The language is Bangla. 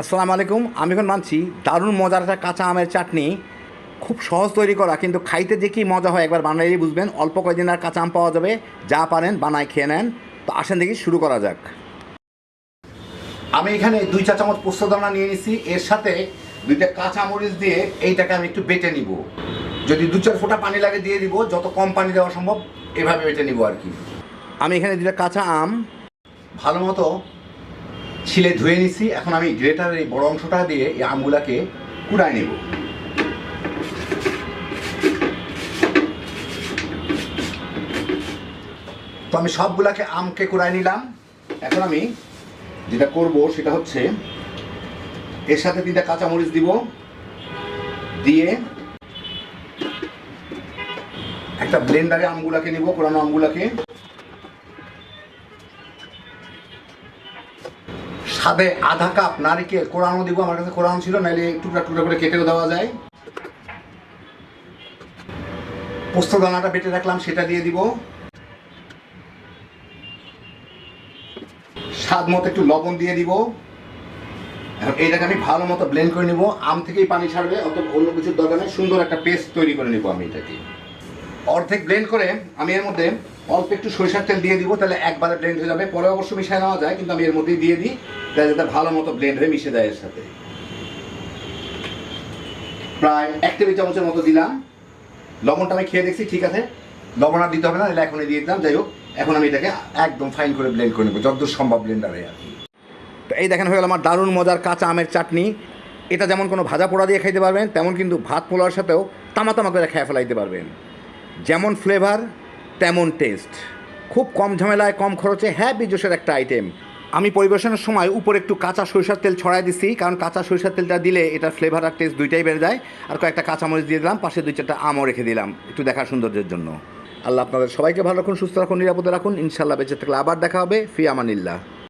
আসসালামু আলাইকুম, আমি এখন মানছি দারুণ মজার একটা কাঁচা আমের চাটনি, খুব সহজ তৈরি করা, কিন্তু খাইতে যে কি মজা হয় একবার বানাইলেই বুঝবেন, অল্প কয়েকদিন আর কাঁচা আম পাওয়া যাবে, যা পারেন বানায় খেয়ে নেন। তো আসেন দেখি শুরু করা যাক। আমি এখানে দুই চা চামচ পোস্তদানা নিয়ে নিছি, এর সাথে দুইটা কাঁচা মরিচ দিয়ে এইটাকে আমি একটু বেটে নিব। যদি দু চার ফোঁটা পানি লাগে দিয়ে দিব, যত কম পানি দেওয়া সম্ভব এভাবে বেটে নিব আর কি। আমি এখানে দুটা কাঁচা আম, ভালো মতো ছিলে ধুয়ে নিছি, এখন আমি গ্রেটারের এই বড় অংশটা দিয়ে এই আমগুলাকে কুড়ায় নেব। তো আমি সবগুলাকে আমকে কুড়ায় নিলাম। এখন আমি যেটা করব সেটা হচ্ছে এর সাথে তিনটা কাঁচামরিচ দিব, দিয়ে একটা ব্লেন্ডারে আমগুলাকে নিব, কোরানো আমগুলাকে। সাদে আধা কাপ নারিকেল কোরানো দিব, আমার কাছে কোরানো ছিল নাহলে টুকরা টুকরা করে কেটেও দেওয়া যায়। পোস্ত দানাটা বেটে রাখলাম, সেটা দিয়ে দিব। স্বাদ মতো একটু লবণ দিয়ে দিব। এখন এইটাকে আমি ভালো মতো ব্লেন্ড করে নিব। আম থেকেই পানি ছাড়বে অত অন্য কিছুর দরকার নেই। সুন্দর একটা পেস্ট তৈরি করে নিব আমি এটাকে। অর্ধেক ব্লেন্ড করে আমি এর মধ্যে অল্প একটু সরিষার তেল দিয়ে দিব, তাহলে একবারে ব্লেন্ড হয়ে যাবে। পরে অবশ্য মিশিয়ে নেওয়া যায়, কিন্তু আমি এর মধ্যেই দিয়ে দিই। যাতে ভালো মতো ব্লেন্ড হয়ে মিশে দেয় এর সাথে। প্রায় এক টেবিল চামচের মতো দিলাম। লবণটা আমি খেয়ে দেখছি, ঠিক আছে? লবণ আর দিতে হবে না তাহলে এখনই দিয়ে দিলাম। যাই হোক, এখন আমি এটাকে একদম ফাইন করে ব্লেন্ড করে নেব যতদূর সম্ভব ব্লেন্ডারে আর তো এই দেখেন, হয়ে গেল আমার দারুণ মজার কাঁচা আমের চাটনি। এটা যেমন কোনো ভাজা পোড়া দিয়ে খাইতে পারবেন, তেমন কিন্তু ভাত পোলার সাথেও তামা তামা করে খেয়ে ফেলাইতে পারবেন। যেমন ফ্লেভার তেমন টেস্ট খুব কম ঝামেলায়, কম খরচে হ্যাঁ বিজোসের একটা আইটেম আমি পরিবেশনের সময় উপরে একটু কাঁচা সরিষার তেল ছড়াই দিছি, কারণ কাঁচা সরিষার তেলটা দিলে এটার ফ্লেভার আর টেস্ট দুইটাই বেড়ে যায়। আর কয়েকটা কাঁচামরিচ দিয়ে দিলাম, পাশে দুই চারটা আমও রেখে দিলাম, একটু দেখার সৌন্দর্যের জন্য। আল্লাহ আপনাদের সবাইকে ভালো রাখুন, সুস্থ রাখুন, নিরাপদে রাখুন। ইনশাল্লাহ বেঁচে থাকলে আবার দেখা হবে। ফি আমানিল্লাহ।